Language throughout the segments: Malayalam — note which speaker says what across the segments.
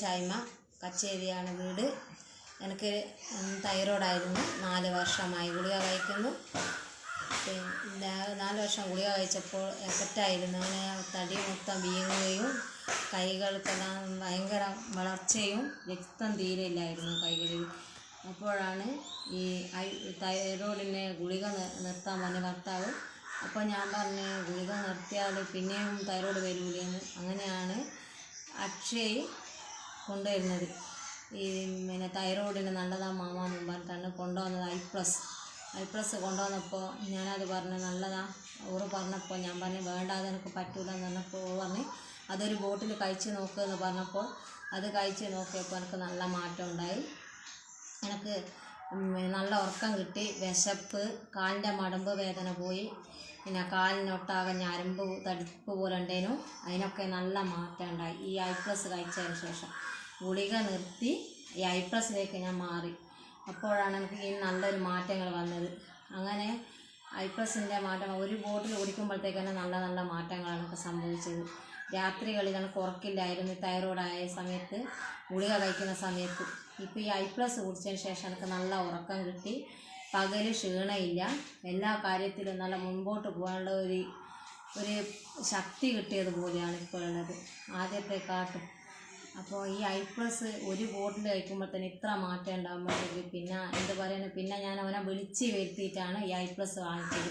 Speaker 1: ഷൈമ കച്ചേരിയാണ് വീട്. എനിക്ക് തൈറോയ്ഡായിരുന്നു. നാല് വർഷമായി ഗുളിക കഴിക്കുന്നു. പിന്നെ നാല് വർഷം ഗുളിക കഴിച്ചപ്പോൾ എഫക്റ്റായിരുന്നു. അങ്ങനെ തടി മൊത്തം വീങ്ങുകയും കൈകൾക്കെല്ലാം ഭയങ്കര വളർച്ചയും രക്തം തീരെ ഇല്ലായിരുന്നു കൈകളിൽ. അപ്പോഴാണ് ഈ തൈറോയ്ഡിനെ ഗുളിക നിർത്താൻ പറഞ്ഞ ഭർത്താവ് അപ്പോൾ ഞാൻ പറഞ്ഞു ഗുളിക നിർത്തിയാൽ പിന്നെയും തൈറോയ്ഡ് വരൂലെന്ന്? അങ്ങനെയാണ് അക്ഷയ് കൊണ്ടുവരുന്നത്. ഈ പിന്നെ തൈറോയിഡിന് നല്ലതാണ് മാമാ എന്നും പറഞ്ഞിട്ടാണ് കൊണ്ടുവന്നത് ഐ പ്ലസ്. ഐ പ്ലസ് കൊണ്ടുവന്നപ്പോൾ ഞാനത് പറഞ്ഞു നല്ലതാണ് ഓറ് പറഞ്ഞപ്പോൾ ഞാൻ പറഞ്ഞു വേണ്ട എനിക്ക് പറ്റൂല എന്ന് പറഞ്ഞപ്പോൾ ഓ പറഞ്ഞ് അതൊരു ബോട്ടിൽ കഴിച്ച് നോക്കുക എന്ന് പറഞ്ഞപ്പോൾ അത് കഴിച്ച് നോക്കിയപ്പോൾ എനിക്ക് നല്ല മാറ്റം ഉണ്ടായി. എനിക്ക് നല്ല ഉറക്കം കിട്ടി വിശപ്പ് കാലിന്റെ മടമ്പ് വേദന പോയി. പിന്നെ കാലിനൊട്ടാകെ ഞരമ്പ് തടിപ്പ് പോലെ ഉണ്ടേനു. അതിനൊക്കെ നല്ല മാറ്റം ഉണ്ടായി. ഈ ഐ പ്ലസ് കഴിച്ചതിന് ശേഷം ഗുളിക നിർത്തി ഈ ഐ പ്ലസിലേക്ക് ഞാൻ മാറി. അപ്പോഴാണ് എനിക്ക് ഈ നല്ലൊരു മാറ്റങ്ങൾ വന്നത്. അങ്ങനെ ഐ പ്ലസിന്റെ മാറ്റം ഒരു ബോട്ടിൽ കുടിക്കുമ്പോഴത്തേക്ക് തന്നെ നല്ല നല്ല മാറ്റങ്ങളാണ് എനിക്ക് സംഭവിച്ചത്. രാത്രികളിൽ എനിക്ക് ഉറക്കില്ലായിരുന്നു ആയ സമയത്ത് ഗുളിക കഴിക്കുന്ന സമയത്ത്. ഇപ്പോൾ ഈ ഐ പ്ലസ് കുടിച്ചതിന് ശേഷം എനിക്ക് നല്ല ഉറക്കം കിട്ടി. പകൽ ക്ഷീണമില്ല എല്ലാ കാര്യത്തിലും നല്ല മുമ്പോട്ട് പോകാനുള്ള ഒരു ഒരു ശക്തി കിട്ടിയതുപോലെയാണ് ഇപ്പോൾ ഉള്ളത്. ആദ്യത്തെക്കാട്ടും അപ്പോൾ ഈ ഐ പ്ലസ് ഒരു ബോട്ടിൽ കഴിക്കുമ്പോൾ തന്നെ ഇത്ര മാറ്റം ഉണ്ടാകുമ്പോഴത്തേക്ക് പിന്നെ എന്ത് പറയുന്നത് പിന്നെ ഞാൻ അവനെ വിളിച്ച് വരുത്തിയിട്ടാണ് ഈ ഐ പ്ലസ് വാങ്ങിച്ചത്.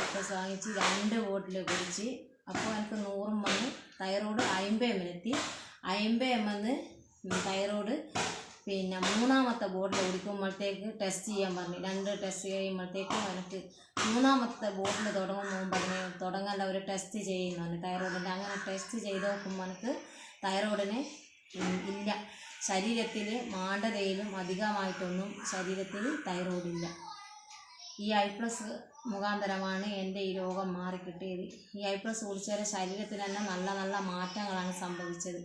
Speaker 1: ഐ പ്ലസ് വാങ്ങിച്ച് രണ്ട് ബോട്ടിൽ കുടിച്ച് അപ്പോൾ എനിക്ക് നൂറും വന്ന് തൈറോയ്ഡ് എത്തി. അമ്പത് എം എന്ന് തൈറോയ്ഡ് പിന്നെ മൂന്നാമത്തെ ബോട്ടിൽ കുടിക്കുമ്പോഴത്തേക്ക് ടെസ്റ്റ് ചെയ്യാൻ പറഞ്ഞു. രണ്ട് ടെസ്റ്റ് കഴിയുമ്പോഴത്തേക്കും എനിക്ക് മൂന്നാമത്തെ ബോട്ടിൽ തുടങ്ങുമ്പോൾ പറഞ്ഞു തുടങ്ങേണ്ട ഒരു ടെസ്റ്റ് ചെയ്യുന്നുണ്ട് തൈറോയിഡിന്റെ അങ്ങനെ ടെസ്റ്റ് ചെയ്ത് നോക്കുമ്പോൾ എനിക്ക് തൈറോയിഡിന് ഇല്ല. ശരീരത്തിൽ മാണ്ടതയിലും അധികമായിട്ടൊന്നും ശരീരത്തിൽ തൈറോയിഡ് ഇല്ല. ഈ ഐ പ്ലസ് മുഖാന്തരമാണ് എന്റെ ഈ രോഗം മാറിക്കിട്ടിയത്. ഈ ഐ പ്ലസ് കുടിച്ചവരെ ശരീരത്തിൽ തന്നെ നല്ല നല്ല മാറ്റങ്ങളാണ് സംഭവിച്ചത്.